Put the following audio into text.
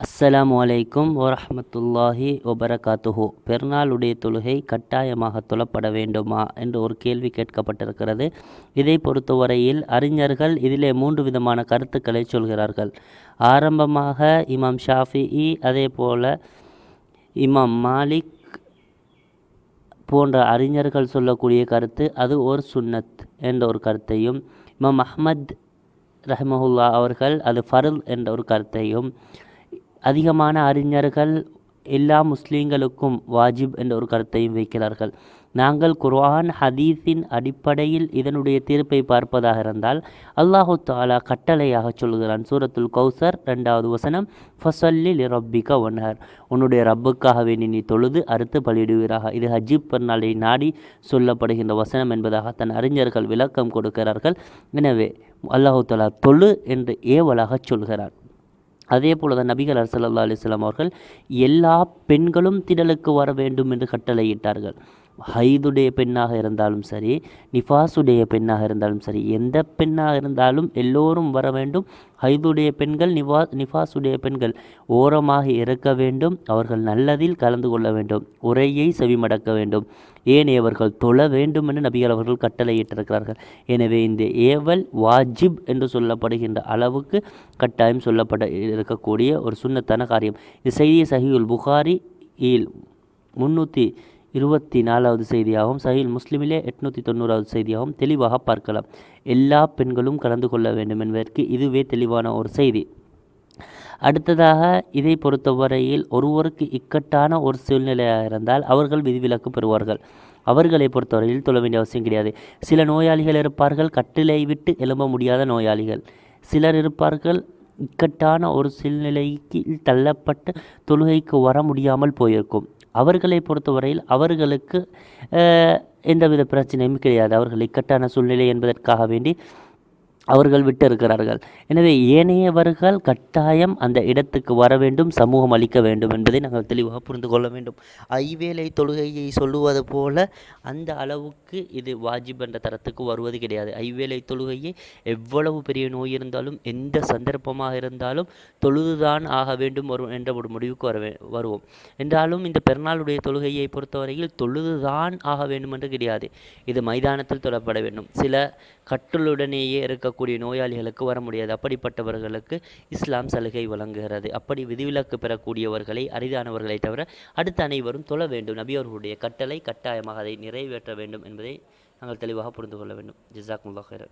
அஸ்ஸலாமு அலைக்கும் வரஹ்மத்துல்லாஹி ஒபரகாத்துஹு பெருநாளுடைய தொழுகை கட்டாயமாக தொழப்பட வேண்டுமா என்று ஒரு கேள்வி கேட்கப்பட்டிருக்கிறது. இதை பொறுத்தவரையில் அறிஞர்கள் இதிலே மூன்று விதமான கருத்துக்களை சொல்கிறார்கள். ஆரம்பமாக இமாம் ஷாஃபிஇ அதே போல் இமாம் மாலிக் போன்ற அறிஞர்கள் சொல்லக்கூடிய கருத்து அது ஒரு சுன்னத் என்ற ஒரு கருத்தையும் இமாம் அஹ்மத் ரஹமஹுல்லா அவர்கள் அது ஃபருல் என்ற ஒரு கருத்தையும் அதிகமான அறிஞர்கள் எல்லா முஸ்லீம்களுக்கும் வாஜிப் என்ற ஒரு கருத்தையும் வைக்கிறார்கள். நாங்கள் குர்ஆன் ஹதீஸின் அடிப்படையில் இதனுடைய தீர்ப்பை பார்ப்பதாக இருந்தால் அல்லாஹு தாலா கட்டளையாக சொல்கிறான். சூரத்துல் கௌசர் ரெண்டாவது வசனம் ஃபசல்லி ரப்பிக ஒன்ஹர் உன்னுடைய ரப்புக்காக வேண்டி நீ தொழுது அறுத்து பலியிடுவீராக. இது ஹஜீப் பெருநாளை நாடி சொல்லப்படுகின்ற வசனம் என்பதாக தன் அறிஞர்கள் விளக்கம் கொடுக்கிறார்கள். எனவே அல்லாஹு தாலா தொழு என்று ஏவலாக சொல்கிறார் அதே போல தான் நபிகள் சல்லா அலிஸ்லாம் அவர்கள் எல்லா பெண்களும் திடலுக்கு வர வேண்டும் என்று கட்டளையிட்டார்கள். ஹைதுடைய பெண்ணாக இருந்தாலும் சரி நிஃபாஸுடைய பெண்ணாக இருந்தாலும் சரி எந்த பெண்ணாக இருந்தாலும் எல்லோரும் வர வேண்டும். ஹைதுடைய பெண்கள் நிவா நிஃபாஸுடைய பெண்கள் ஓரமாக இருக்க வேண்டும். அவர்கள் நல்லதில் கலந்து கொள்ள வேண்டும். உரையை செவிமடக்க வேண்டும். ஏனையவர்கள் தொழ வேண்டும் என்று நபிகள் அவர்கள் கட்டளையிட்டிருக்கிறார்கள். எனவே இந்த ஏவல் வாஜிப் என்று சொல்லப்படுகின்ற அளவுக்கு கட்டாயம் சொல்லப்பட இருக்கக்கூடிய ஒரு சுண்ணத்தான காரியம். இந்த செய்தியை சஹியுல் புகாரி இல் முன்னூற்றி இருபத்தி நாலாவது செய்தியாகவும் சஹில் முஸ்லிமிலே எட்நூற்றி தொண்ணூறாவது செய்தியாகவும் தெளிவாக பார்க்கலாம். எல்லா பெண்களும் கலந்து கொள்ள வேண்டும் என்பதற்கு இதுவே தெளிவான ஒரு செய்தி. அடுத்ததாக இதை பொறுத்தவரையில் ஒருவருக்கு இக்கட்டான ஒரு சூழ்நிலையாக இருந்தால் அவர்கள் விதிவிலக்கு பெறுவார்கள். அவர்களை பொறுத்தவரையில் தொழ வேண்டிய அவசியம் கிடையாது. சில நோயாளிகள் இருப்பார்கள். கட்டிலை விட்டு எழும்ப முடியாத நோயாளிகள். சிலர் இருப்பார்கள். இக்கட்டான ஒரு சூழ்நிலைக்கு தள்ளப்பட்டு தொழுகைக்கு வர முடியாமல் போயிருக்கும். அவர்களை பொறுத்தவரையில் அவர்களுக்கு எந்தவித பிரச்சனையும் கிடையாது. அவர்கள் இக்கட்டான சூழ்நிலை என்பதற்காக வேண்டி அவர்கள் விட்டு இருக்கிறார்கள் எனவே ஏனையவர்கள் கட்டாயம் அந்த இடத்துக்கு வர வேண்டும் சமூகம் அளிக்க வேண்டும் என்பதை நாங்கள் தெளிவாக புரிந்து கொள்ள வேண்டும். ஐவேளை தொழுகையை சொல்லுவது போல அந்த அளவுக்கு இது வாஜிப் என்ற தரத்துக்கு வருவது கிடையாது. ஐவேளை தொழுகையை எவ்வளவு பெரிய நோய் இருந்தாலும் எந்த சந்தர்ப்பமாக இருந்தாலும் தொழுதுதான் ஆக வேண்டும் வரும் என்ற ஒரு முடிவுக்கு வர வருவோம். என்றாலும் இந்த பெருநாளுடைய தொழுகையை பொறுத்தவரையில் தொழுதுதான் ஆக வேண்டும் என்று கிடையாது. இது மைதானத்தில் தொடப்பட வேண்டும். சில கட்டுளுடனேயே இருக்க இருக்கக்கூடிய நோயாளிகளுக்கு வர முடியாது. அப்படிப்பட்டவர்களுக்கு இஸ்லாம் சலுகை வழங்குகிறது. அப்படி விதிவிலக்கு பெறக்கூடியவர்களை அரிதானவர்களை தவிர அடுத்த அனைவரும் தொழ வேண்டும். நபி அவர்களுடைய கட்டளை கட்டாயமாக அதை நிறைவேற்ற வேண்டும் என்பதை நாங்கள் தெளிவாக புரிந்து கொள்ள வேண்டும். ஜிசாக் முல்லாஹர்